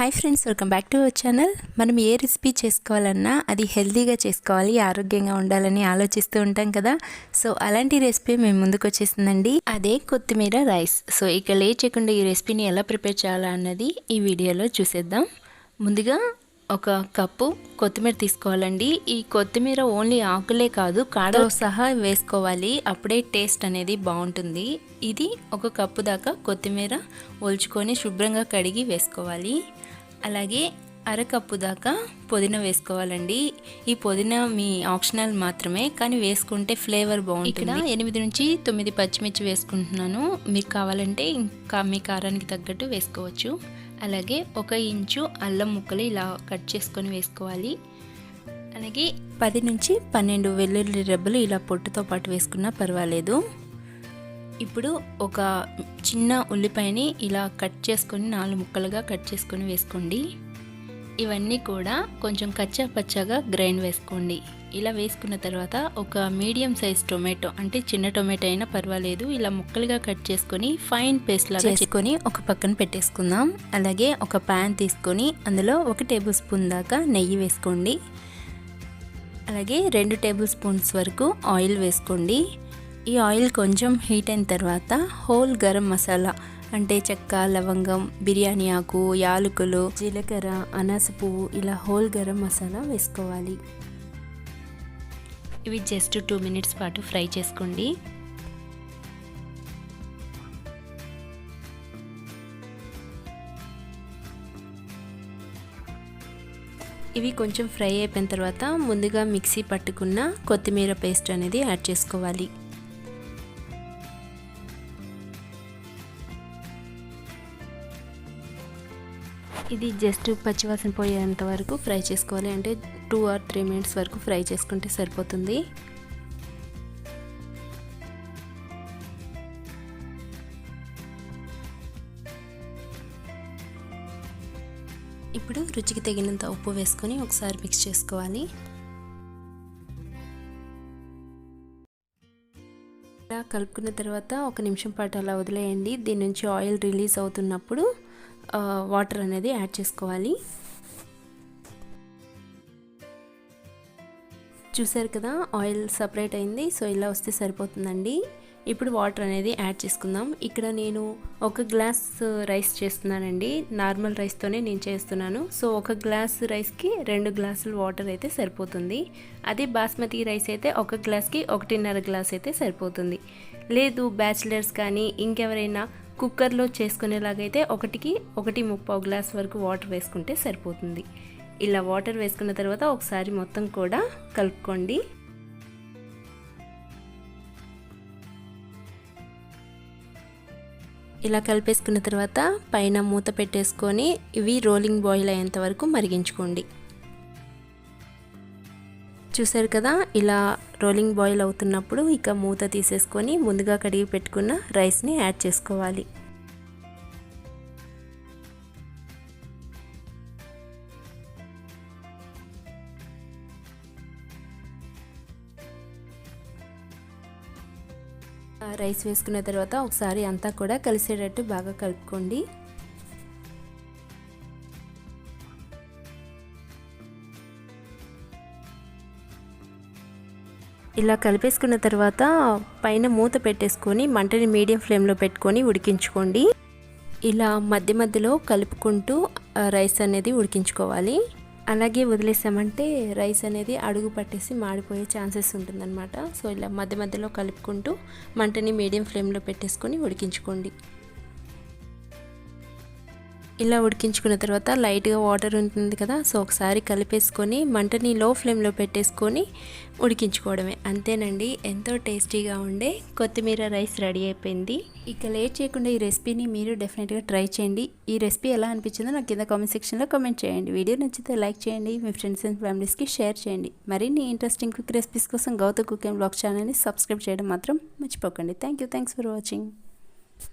Hi friends welcome back to our channel మనం ఏ recipe చేసుకోవాలన్నా అది హెల్తీగా చేసుకోవాలి ఆరోగ్యంగా ఉండాలని ఆలోచిస్తూ ఉంటాం కదా. సో అలాంటి రెసిపీ మేము ముందుకు వచ్చేసిందండి. అదే కొత్తిమీర రైస్. సో ఇక లేచకుండా ఈ రెసిపీని ఎలా ప్రిపేర్ చేయాలా అన్నది ఈ వీడియోలో చూసేద్దాం. ముందుగా ఒక కప్పు కొత్తిమీర తీసుకోవాలండి. ఈ కొత్తిమీర ఓన్లీ ఆకులే కాదు కాడతో సహా వేసుకోవాలి. అప్పుడే టేస్ట్ అనేది బాగుంటుంది. ఇది ఒక కప్పు దాకా కొత్తిమీర ఒలుచుకొని శుభ్రంగా కడిగి వేసుకోవాలి. అలాగే అరకప్పు దాకా పుదీనా వేసుకోవాలండి. ఈ పుదీనా మీ ఆప్షనల్ మాత్రమే కానీ వేసుకుంటే ఫ్లేవర్ బాగుంటుంది. ఇక్కడ ఎనిమిది నుంచి తొమ్మిది పచ్చిమిర్చి వేసుకుంటున్నాను. మీకు కావాలంటే ఇంకా మీ కారానికి తగ్గట్టు వేసుకోవచ్చు. అలాగే ఒక ఇంచు అల్లం ముక్కలు ఇలా కట్ చేసుకొని వేసుకోవాలి. అలాగే పది నుంచి పన్నెండు వెల్లుల్లి రెబ్బలు ఇలా పొట్టుతో పాటు వేసుకున్నా పర్వాలేదు. ఇప్పుడు ఒక చిన్న ఉల్లిపాయని ఇలా కట్ చేసుకొని నాలుగు ముక్కలుగా కట్ చేసుకొని వేసుకోండి. ఇవన్నీ కూడా కొంచెం కచ్చా పచ్చగా గ్రైండ్ వేసుకోండి. ఇలా వేసుకున్న తర్వాత ఒక మీడియం సైజ్ టొమాటో అంటే చిన్న టొమాటో అయినా పర్వాలేదు ఇలా ముక్కలుగా కట్ చేసుకొని ఫైన్ పేస్ట్ లాగా చేసుకొని ఒక పక్కన పెట్టేసుకుందాం. అలాగే ఒక ప్యాన్ తీసుకొని అందులో ఒక టేబుల్ స్పూన్ దాకా నెయ్యి వేసుకోండి. అలాగే రెండు టేబుల్ స్పూన్స్ వరకు ఆయిల్ వేసుకోండి. ఈ ఆయిల్ కొంచెం హీట్ అయిన తర్వాత హోల్ గరం మసాలా అంటే చెక్క లవంగం బిర్యానీ ఆకు యాలకులు జీలకర్ర అనాస పువ్వు ఇలా హోల్ గరం మసాలా వేసుకోవాలి. ఇవి జస్ట్ టూ మినిట్స్ పాటు ఫ్రై చేసుకోండి. ఇవి కొంచెం ఫ్రై అయిపోయిన తర్వాత ముందుగా మిక్సీ పట్టుకున్న కొత్తిమీర పేస్ట్ అనేది యాడ్ చేసుకోవాలి. ఇది జస్ట్ పచ్చివాసన పోయేంత వరకు ఫ్రై చేసుకోవాలి. అంటే టూ ఆర్ త్రీ మినిట్స్ వరకు ఫ్రై చేసుకుంటే సరిపోతుంది. ఇప్పుడు రుచికి తగినంత ఉప్పు వేసుకొని ఒకసారి మిక్స్ చేసుకోవాలి. ఇలా కలుపుకున్న తర్వాత ఒక నిమిషం పాటు అలా వదిలేయండి. దీని నుంచి ఆయిల్ రిలీజ్ అవుతున్నప్పుడు వాటర్ అనేది యాడ్ చేసుకోవాలి. చూసారు కదా ఆయిల్ సపరేట్ అయింది సో ఇలా వస్తే సరిపోతుందండి. ఇప్పుడు వాటర్ అనేది యాడ్ చేసుకుందాం. ఇక్కడ నేను ఒక గ్లాస్ రైస్ చేస్తున్నానండి. నార్మల్ రైస్తోనే నేను చేస్తున్నాను. సో ఒక గ్లాస్ రైస్కి రెండు గ్లాసులు వాటర్ అయితే సరిపోతుంది. అదే బాస్మతి రైస్ అయితే ఒక గ్లాస్కి ఒకటిన్నర గ్లాస్ అయితే సరిపోతుంది. లేదు బ్యాచిలర్స్ కానీ ఇంకెవరైనా కుక్కర్లో చేసుకునేలాగైతే ఒకటికి ఒకటి ముప్పావు గ్లాస్ వరకు వాటర్ వేసుకుంటే సరిపోతుంది. ఇలా వాటర్ వేసుకున్న తర్వాత ఒకసారి మొత్తం కూడా కలుపుకోండి. ఇలా కలిపేసుకున్న తర్వాత పైన మూత పెట్టేసుకొని ఇవి రోలింగ్ బాయిల్ అయ్యేంత వరకు మరిగించుకోండి. చూసారు కదా ఇలా రోలింగ్ బాయిల్ అవుతున్నప్పుడు ఇక మూత తీసేసుకొని ముందుగా కడిగి పెట్టుకున్న రైస్ని యాడ్ చేసుకోవాలి. రైస్ వేసుకున్న తర్వాత ఒకసారి అంతా కూడా కలిసేటట్టు బాగా కలుపుకోండి. ఇలా కలిపేసుకున్న తర్వాత పైన మూత పెట్టేసుకొని మంటని మీడియం ఫ్లేమ్లో పెట్టుకొని ఉడికించుకోండి. ఇలా మధ్య మధ్యలో కలుపుకుంటూ రైస్ అనేది ఉడికించుకోవాలి. అలాగే వదిలేసామంటే రైస్ అనేది అడుగు పట్టేసి మాడిపోయే ఛాన్సెస్ ఉంటుందన్నమాట. సో ఇలా మధ్య మధ్యలో కలుపుకుంటూ మంటని మీడియం ఫ్లేమ్లో పెట్టేసుకొని ఉడికించుకోండి. ఇలా ఉడికించుకున్న తర్వాత లైట్గా వాటర్ ఉంటుంది కదా సో ఒకసారి కలిపేసుకొని మంటని లో ఫ్లేమ్లో పెట్టేసుకొని ఉడికించుకోవడమే. అంతేనండి ఎంతో టేస్టీగా ఉండే కొత్తిమీర రైస్ రెడీ అయిపోయింది. ఇక లేట్ చేయకుండా ఈ రెసిపీని మీరు డెఫినెట్గా ట్రై చేయండి. ఈ రెసిపీ ఎలా అనిపించిందో నాకు కింద కామెంట్ సెక్షన్లో కామెంట్ చేయండి. వీడియో నచ్చితే లైక్ చేయండి మీ ఫ్రెండ్స్ అండ్ ఫ్యామిలీస్కి షేర్ చేయండి. మరిన్ని ఇంట్రెస్టింగ్ కుక్ రెసిపీస్ కోసం గౌతమ్ కుకింగ్ బ్లాగ్ ఛానల్ని సబ్స్క్రైబ్ చేయడం మాత్రం మర్చిపోకండి. Thank you thanks for watching.